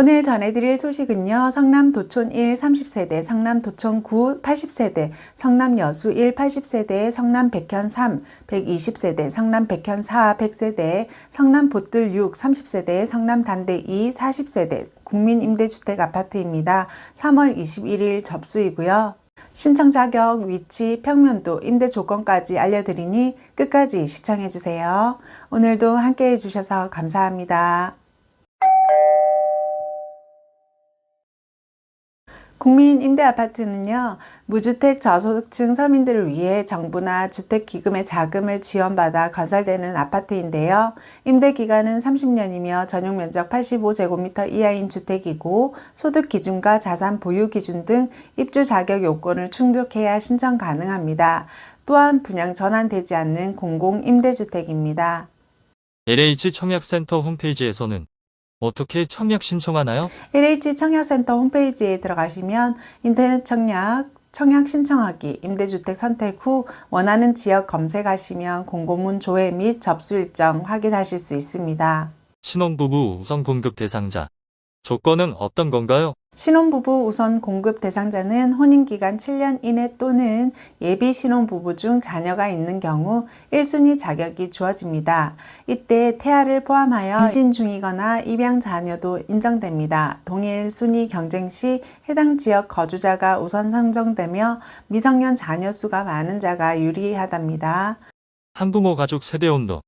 오늘 전해드릴 소식은요. 성남 도촌 1 30세대, 성남 도촌 9 80세대, 성남 여수 1 80세대, 성남 백현 3 120세대, 성남 백현 4 100세대, 성남 보뜰 6 30세대, 성남 단대 2 40세대 국민임대주택 아파트입니다. 3월 21일 접수이고요. 신청 자격, 위치, 평면도, 임대 조건까지 알려드리니 끝까지 시청해주세요. 오늘도 함께 해주셔서 감사합니다. 국민 임대 아파트는요, 무주택 저소득층 서민들을 위해 정부나 주택기금의 자금을 지원받아 건설되는 아파트인데요. 임대 기간은 30년이며 전용 면적 85제곱미터 이하인 주택이고, 소득 기준과 자산 보유 기준 등 입주 자격 요건을 충족해야 신청 가능합니다. 또한 분양 전환되지 않는 공공 임대주택입니다. LH 청약센터 홈페이지에서는 어떻게 청약 신청하나요? LH 청약센터 홈페이지에 들어가시면 인터넷 청약, 청약 신청하기, 임대주택 선택 후 원하는 지역 검색하시면 공고문 조회 및 접수 일정 확인하실 수 있습니다. 신혼부부 우선 공급 대상자. 조건은 어떤 건가요? 신혼부부 우선 공급 대상자는 혼인기간 7년 이내 또는 예비 신혼부부 중 자녀가 있는 경우 1순위 자격이 주어집니다. 이때 태아를 포함하여 임신 중이거나 입양 자녀도 인정됩니다. 동일 순위 경쟁 시 해당 지역 거주자가 우선 선정되며 미성년 자녀 수가 많은 자가 유리하답니다. 한부모 가족 세대혼도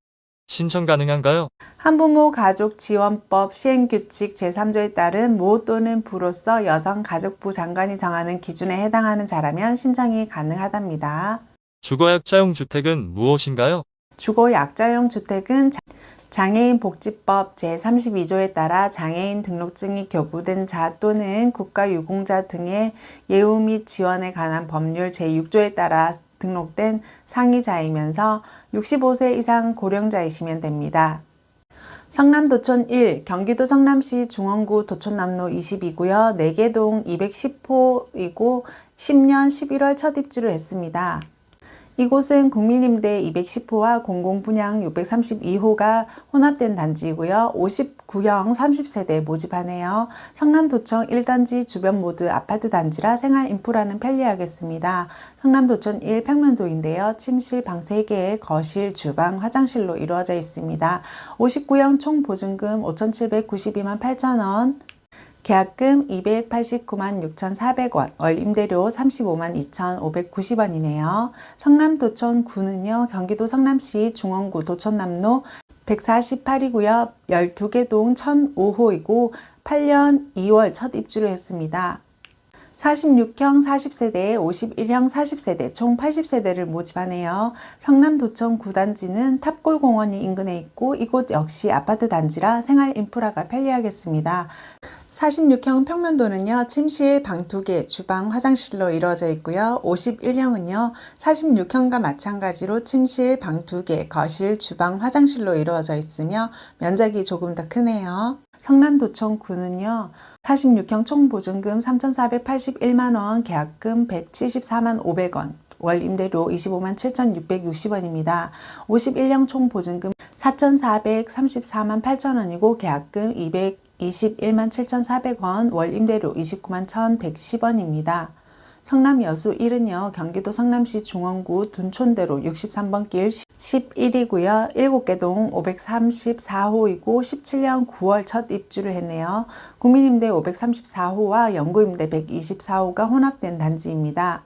신청 가능한가요? 한부모 가족 지원법 시행규칙 제3조에 따른 모 또는 부로서 여성가족부 장관이 정하는 기준에 해당하는 자라면 신청이 가능하답니다. 주거약자용 주택은 무엇인가요? 주거 약자용 주택은 자- 장애인 복지법 제32조에 따라 장애인 등록증이 교부된 자 또는 국가유공자 등의 예우 및 지원에 관한 법률 제6조에 따라 등록된 상위자이면서 65세 이상 고령자이시면 됩니다. 성남도촌 1, 경기도 성남시 중원구 도촌남로 20이고요. 4개동 210호이고 10년 11월 첫 입주를 했습니다. 이곳은 국민임대 210호와 공공분양 632호가 혼합된 단지이고요. 59형 30세대 모집하네요. 성남도청 1단지 주변 모두 아파트 단지라 생활 인프라는 편리하겠습니다. 성남도청 1 평면도인데요. 침실 방 3개, 거실, 주방, 화장실로 이루어져 있습니다. 59형 총 보증금 5,792만 8천원, 계약금 289만 6,400원, 월 임대료 35만 2,590원이네요. 성남도천 구는요, 경기도 성남시 중원구 도천남로 148이고요. 12개 동 1005호이고 8년 2월 첫 입주를 했습니다. 46형 40세대, 51형 40세대, 총 80세대를 모집하네요. 성남도청 9단지는 탑골공원이 인근에 있고 이곳 역시 아파트 단지라 생활 인프라가 편리하겠습니다. 46형 평면도는요, 침실 방 2개, 주방, 화장실로 이루어져 있고요. 51형은요, 46형과 마찬가지로 침실 방 2개, 거실, 주방, 화장실로 이루어져 있으며 면적이 조금 더 크네요. 성남도청구는요, 46형 총보증금 3,481만원, 계약금 174만 500원, 월 임대료 25만 7,660원입니다. 51형 총보증금 4,434만 8천원이고 계약금 221만 7,400원, 월 임대료 29만 1,110원입니다. 성남 여수 1은요, 경기도 성남시 중원구 둔촌대로 63번 길 11이고요. 7개 동 534호이고 17년 9월 첫 입주를 했네요. 국민임대 534호와 영구임대 124호가 혼합된 단지입니다.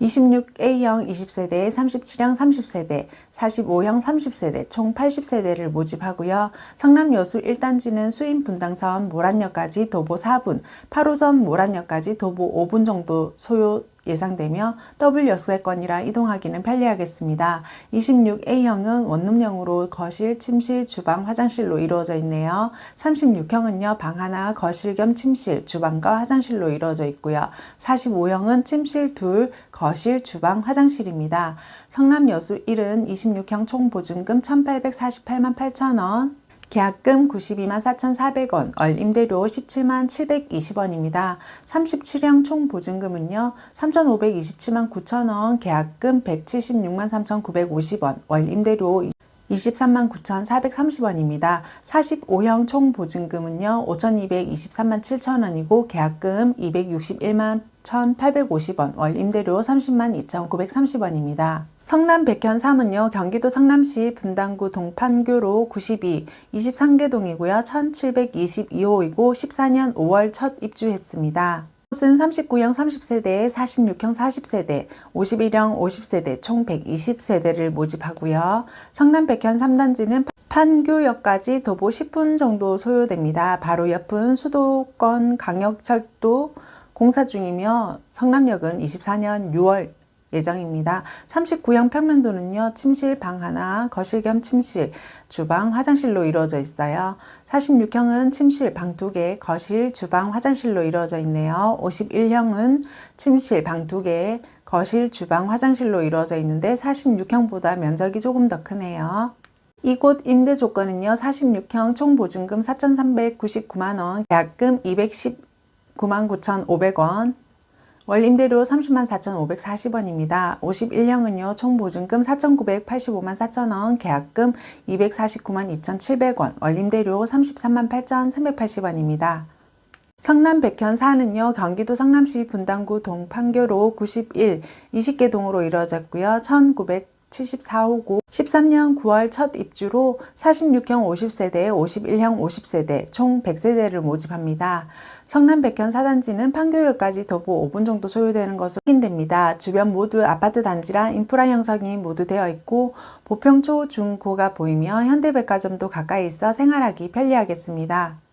26A형 20세대, 37형 30세대, 45형 30세대, 총 80세대를 모집하고요. 성남 여수 1단지는 수인 분당선 모란역까지 도보 4분, 8호선 모란역까지 도보 5분 정도 소요 예상되며 더블 역세권이라 이동하기는 편리하겠습니다. 26A형은 원룸형으로 거실, 침실, 주방, 화장실로 이루어져 있네요. 36형은요, 방 하나, 거실 겸 침실, 주방과 화장실로 이루어져 있고요. 45형은 침실 둘, 거실, 주방, 화장실입니다. 성남 여수 1은 26형 총 보증금 1,848만 8천원, 계약금 92만 4,400원, 월 임대료 17만 720원입니다. 37형 총 보증금은요, 3,527만 9천원, 계약금 176만 3,950원, 월 임대료 23만 9,430원입니다. 45형 총 보증금은요, 5,223만 7천원이고, 계약금 261만 1,850원, 월 임대료 30만 2,930원입니다. 성남 백현 3은요, 경기도 성남시 분당구 동판교로 92, 23개동이고요, 1722호이고, 14년 5월 첫 입주했습니다. 곳은 39형 30세대, 46형 40세대, 51형 50세대, 총 120세대를 모집하고요. 성남 백현 3단지는 판교역까지 도보 10분 정도 소요됩니다. 바로 옆은 수도권 강역철도 공사 중이며 성남역은 24년 6월 예정입니다. 39형 평면도는요, 침실 방 하나, 거실 겸 침실, 주방, 화장실로 이루어져 있어요. 46형은 침실 방 두 개, 거실, 주방, 화장실로 이루어져 있네요. 51형은 침실 방 두 개, 거실, 주방, 화장실로 이루어져 있는데 46형보다 면적이 조금 더 크네요. 이곳 임대 조건은요, 46형 총 보증금 4,399만 원, 계약금 219만 9,500원, 월 임대료 30만 4,540원입니다. 51형은요, 총 보증금 4,985만 4천원, 계약금 249만 2,700원, 월 임대료 33만 8,380원입니다. 성남 백현 4는요, 경기도 성남시 분당구 동판교로 91, 20개 동으로 이루어졌고요. 1974호고 13년 9월 첫 입주로 46형 50세대, 51형 50세대, 총 100세대를 모집합니다. 성남 백현 4단지는 판교역까지 도보 5분 정도 소요되는 것으로 확인됩니다. 주변 모두 아파트 단지라 인프라 형성이 모두 되어 있고 보평 초, 중, 고가 보이며 현대백화점도 가까이 있어 생활하기 편리하겠습니다.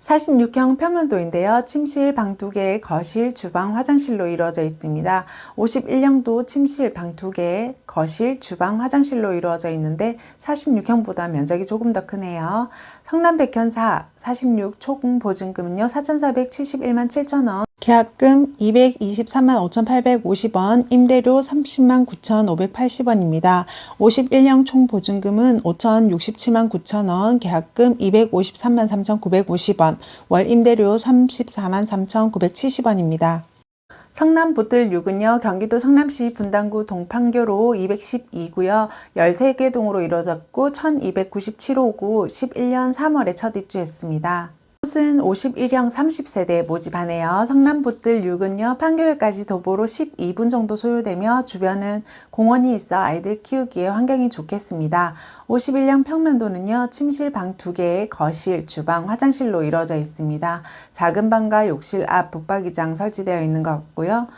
46형 평면도인데요. 침실 방두 개, 거실, 주방, 화장실로 이루어져 있습니다. 51형도 침실 방두 개, 거실, 주방, 화장실로 이루어져 있는데 46형보다 면적이 조금 더 크네요. 성남 백현 4, 46총 보증금은요. 4,471만 7천원, 계약금 223만 5,850원, 임대료 30만 9,580원입니다. 51형 총 보증금은 5,067만 9천원, 계약금 253만 3,950원, 월 임대료 34만 3,970원입니다. 성남 보틀 6은요, 경기도 성남시 분당구 동판교로 212구요, 13개 동으로 이루어졌고, 1297호구 11년 3월에 첫 입주했습니다. 곳은 51형 30세대 모집하네요. 성남보틀 6은요, 판교역까지 도보로 12분 정도 소요되며 주변은 공원이 있어 아이들 키우기에 환경이 좋겠습니다. 51형 평면도는요, 침실 방 2개, 거실, 주방, 화장실로 이루어져 있습니다. 작은 방과 욕실 앞 붙박이장 설치되어 있는 것 같고요.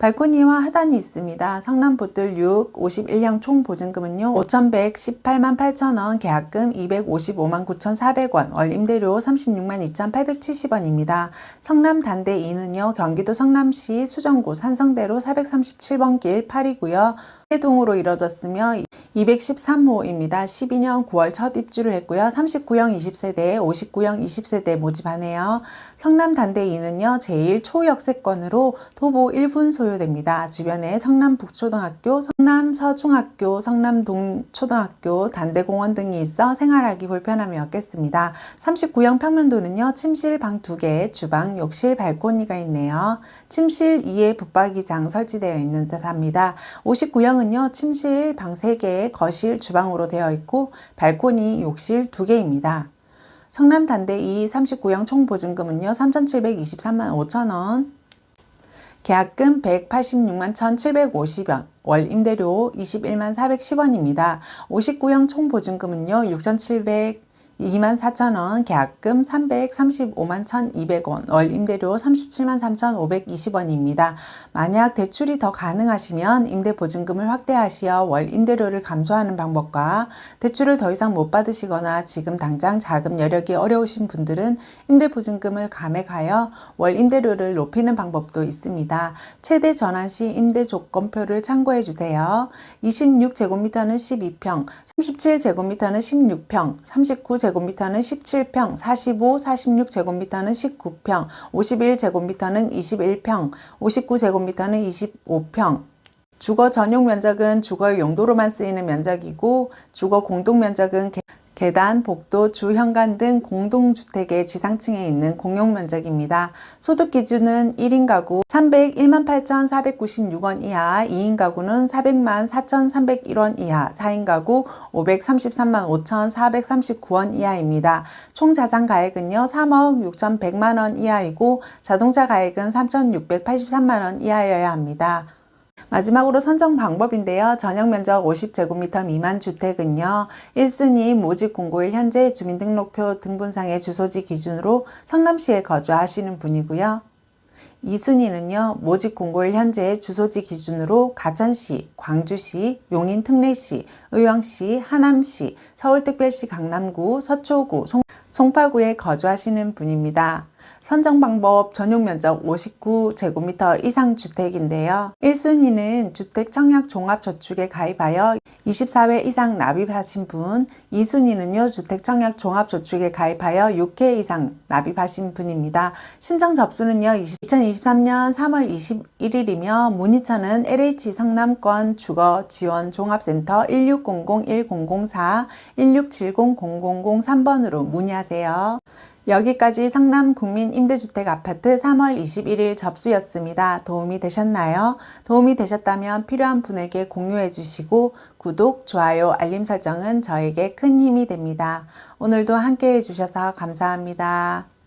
발코니와 하단이 있습니다. 성남보틀 6, 51형 총 보증금은요, 5,118만 8천원, 계약금 255만 9,400원, 월 임대료 36만 2,870원입니다. 성남 단대 2는요, 경기도 성남시 수정구 산성대로 437번 길 8이고요. 동으로 이뤄졌으며 213호입니다. 12년 9월 첫 입주를 했고요. 39형 20세대, 59형 20세대 모집하네요. 성남 단대 2는요. 제1 초역세권으로 도보 1분 소요됩니다. 주변에 성남 북초등학교, 성남 서중학교, 성남 동초등학교, 단대공원 등이 있어 생활하기 불편함이 없겠습니다. 39형 평면도는요. 침실 방 2개, 주방, 욕실, 발코니가 있네요. 침실 2에 붙박이장 설치되어 있는 듯 합니다. 59형은요. 침실 방 3개, 거실, 주방으로 되어 있고 발코니, 욕실 2개입니다. 성남 단대 2 39형 총 보증금은요. 3,723만 5천원, 계약금 186만 1,750원, 월 임대료 21만 410원입니다. 59형 총 보증금은요. 6,700 2만 4천원, 계약금 335만 1,200원, 월 임대료 37만 3,520원입니다. 만약 대출이 더 가능하시면 임대 보증금을 확대하시어 월 임대료를 감소하는 방법과 대출을 더 이상 못 받으시거나 지금 당장 자금 여력이 어려우신 분들은 임대 보증금을 감액하여 월 임대료를 높이는 방법도 있습니다. 최대 전환 시 임대 조건표를 참고해 주세요. 26제곱미터는 12평, 37제곱미터는 16평, 39제곱미터는 17평, 45, 46 제곱미터는 19평, 51 제곱미터는 21평, 59 제곱미터는 25평, 주거 전용 면적은 주거 용도로만 쓰이는 면적이고 주거 공동 면적은 개- 계단, 복도, 주 현관 등 공동주택의 지상층에 있는 공용 면적입니다. 소득 기준은 1인 가구 301만 8,496원 이하, 2인 가구는 400만 4,301원 이하, 4인 가구 533만 5,439원 이하입니다. 총 자산 가액은요 3억 6,100만 원 이하이고 자동차 가액은 3,683만 원 이하여야 합니다. 마지막으로 선정 방법인데요. 전용 면적 50제곱미터 미만 주택은요. 1순위 모집 공고일 현재 주민등록표 등본상의 주소지 기준으로 성남시에 거주하시는 분이고요. 2순위는요. 모집 공고일 현재 주소지 기준으로 가천시, 광주시, 용인 특례시, 의왕시, 하남시, 서울특별시 강남구, 서초구, 송, 송파구에 거주하시는 분입니다. 선정 방법 전용 면적 59제곱미터 이상 주택인데요. 1순위는 주택 청약 종합 저축에 가입하여 24회 이상 납입하신 분, 2순위는요. 주택 청약 종합 저축에 가입하여 6회 이상 납입하신 분입니다. 신청 접수는요. 2023년 3월 21일이며 문의처는 LH 성남권 주거 지원 종합센터 1600-1004 1670-0003번으로 문의하세요. 여기까지 성남 국민 임대주택 아파트 3월 21일 접수였습니다. 도움이 되셨나요? 도움이 되셨다면 필요한 분에게 공유해 주시고 구독, 좋아요, 알림 설정은 저에게 큰 힘이 됩니다. 오늘도 함께 해주셔서 감사합니다.